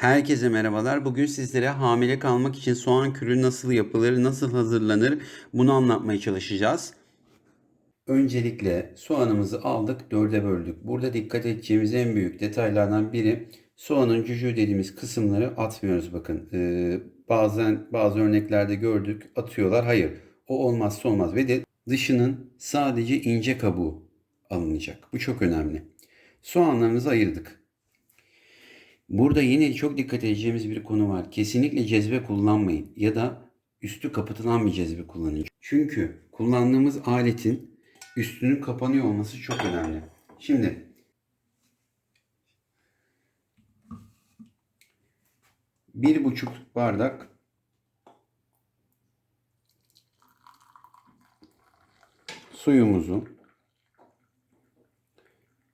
Herkese merhabalar. Bugün sizlere hamile kalmak için soğan kürü nasıl yapılır, nasıl hazırlanır bunu anlatmaya çalışacağız. Öncelikle soğanımızı aldık, dörde böldük. Burada dikkat edeceğimiz en büyük detaylardan biri soğanın cücüğü dediğimiz kısımları atmıyoruz bakın. Ee, bazen bazı örneklerde gördük atıyorlar. Hayır o olmazsa olmaz ve de dışının sadece ince kabuğu alınacak. Bu çok önemli. Soğanlarımızı ayırdık. Burada yine çok dikkat edeceğimiz bir konu var. Kesinlikle cezve kullanmayın ya da üstü kapatılan bir cezve kullanın. Çünkü kullandığımız aletin üstünün kapanıyor olması çok önemli. Şimdi bir buçuk bardak suyumuzu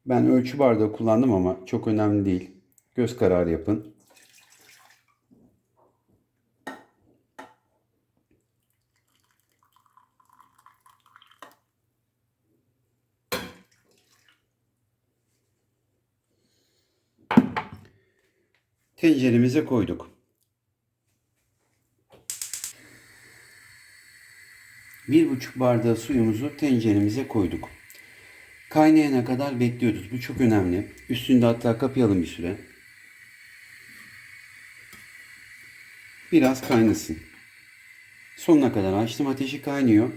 ben ölçü bardağı kullandım ama çok önemli değil. Göz kararı yapın. Tenceremize koyduk. Bir buçuk bardağı suyumuzu tenceremize koyduk. Kaynayana kadar bekliyoruz. Bu çok önemli. Üstünde hatta kapayalım bir süre. Biraz kaynasın. Sonuna kadar açtım. Ateşi kaynıyor.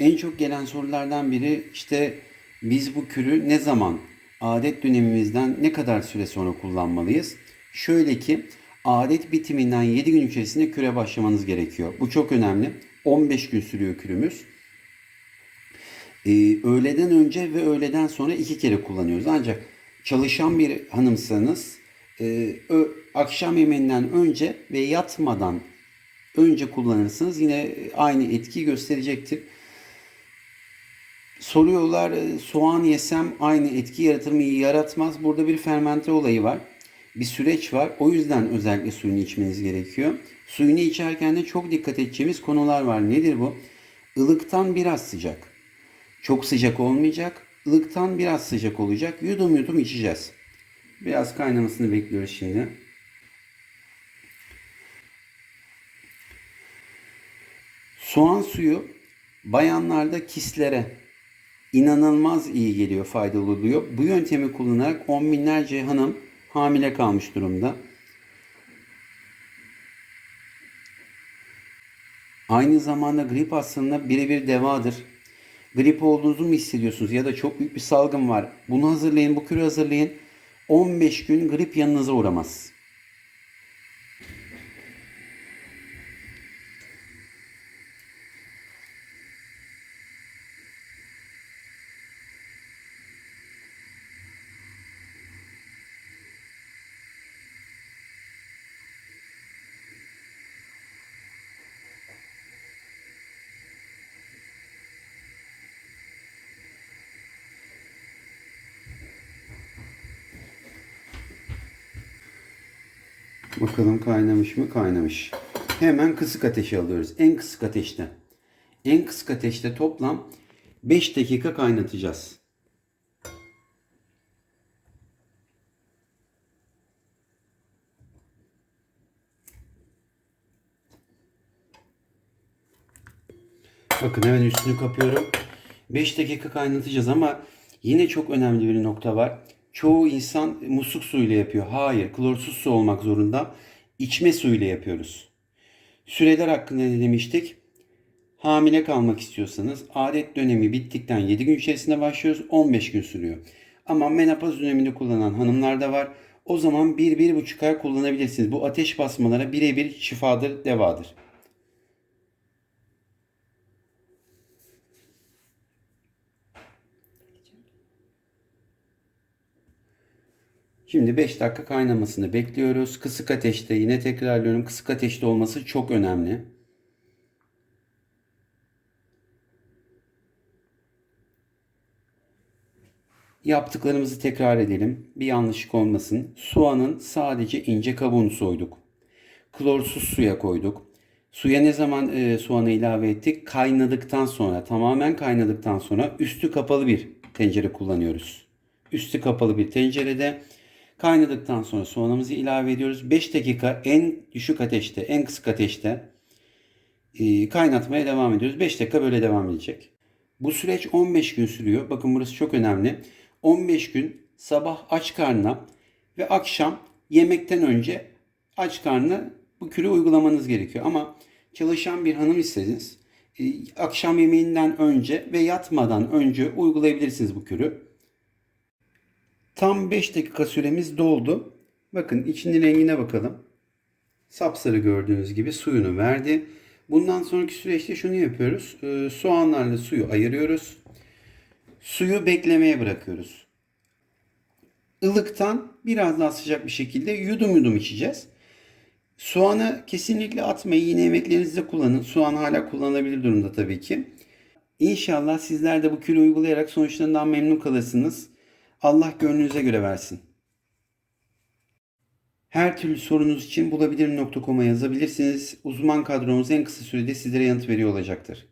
En çok gelen sorulardan biri işte biz bu kürü ne zaman adet dönemimizden ne kadar süre sonra kullanmalıyız? Şöyle ki adet bitiminden 7 gün içerisinde küre başlamanız gerekiyor. Bu çok önemli. 15 gün sürüyor kürümüz. Ee, öğleden önce ve öğleden sonra iki kere kullanıyoruz. Ancak çalışan bir hanımsanız e, akşam yemeğinden önce ve yatmadan önce kullanırsanız yine aynı etki gösterecektir. Soruyorlar e, soğan yesem aynı etki yaratır mı? Yaratmaz. Burada bir fermente olayı var. Bir süreç var. O yüzden özellikle suyunu içmeniz gerekiyor. Suyunu içerken de çok dikkat edeceğimiz konular var. Nedir bu? Ilıktan biraz sıcak. Çok sıcak olmayacak. Ilıktan biraz sıcak olacak. Yudum yudum içeceğiz. Biraz kaynamasını bekliyoruz şimdi. Soğan suyu bayanlarda kislere inanılmaz iyi geliyor, faydalı oluyor. Bu yöntemi kullanarak on binlerce hanım hamile kalmış durumda. Aynı zamanda grip hastalığına birebir devadır. Grip olduğunuzu mu hissediyorsunuz ya da çok büyük bir salgın var. Bunu hazırlayın, bu kürü hazırlayın. 15 gün grip yanınıza uğramaz. Bakalım kaynamış mı? Kaynamış. Hemen kısık ateşe alıyoruz. En kısık ateşte. En kısık ateşte toplam 5 dakika kaynatacağız. Bakın hemen üstünü kapıyorum. 5 dakika kaynatacağız ama yine çok önemli bir nokta var. Çoğu insan musluk suyuyla yapıyor. Hayır, klorsuz su olmak zorunda. İçme suyuyla yapıyoruz. Süreler hakkında ne demiştik? Hamile kalmak istiyorsanız adet dönemi bittikten 7 gün içerisinde başlıyoruz. 15 gün sürüyor. Ama menopoz döneminde kullanan hanımlar da var. O zaman 1-1,5 ay kullanabilirsiniz. Bu ateş basmalara birebir şifadır, devadır. Şimdi 5 dakika kaynamasını bekliyoruz. Kısık ateşte yine tekrarlıyorum. Kısık ateşte olması çok önemli. Yaptıklarımızı tekrar edelim. Bir yanlışlık olmasın. Soğanın sadece ince kabuğunu soyduk. Klorsuz suya koyduk. Suya ne zaman e, soğanı ilave ettik? Kaynadıktan sonra, tamamen kaynadıktan sonra üstü kapalı bir tencere kullanıyoruz. Üstü kapalı bir tencerede Kaynadıktan sonra soğanımızı ilave ediyoruz. 5 dakika en düşük ateşte, en kısık ateşte e, kaynatmaya devam ediyoruz. 5 dakika böyle devam edecek. Bu süreç 15 gün sürüyor. Bakın burası çok önemli. 15 gün sabah aç karnına ve akşam yemekten önce aç karnına bu kürü uygulamanız gerekiyor. Ama çalışan bir hanım istediniz. e, Akşam yemeğinden önce ve yatmadan önce uygulayabilirsiniz bu kürü. Tam 5 dakika süremiz doldu. Bakın içinin rengine bakalım. Sapsarı gördüğünüz gibi suyunu verdi. Bundan sonraki süreçte şunu yapıyoruz. Ee, soğanlarla suyu ayırıyoruz. Suyu beklemeye bırakıyoruz. Ilıktan biraz daha sıcak bir şekilde yudum yudum içeceğiz. Soğanı kesinlikle atmayın. Yine yemeklerinizde kullanın. Soğan hala kullanılabilir durumda tabii ki. İnşallah sizler de bu kürü uygulayarak sonuçlarından memnun kalırsınız. Allah gönlünüze göre versin. Her türlü sorunuz için bulabilirim.com'a yazabilirsiniz. Uzman kadromuz en kısa sürede sizlere yanıt veriyor olacaktır.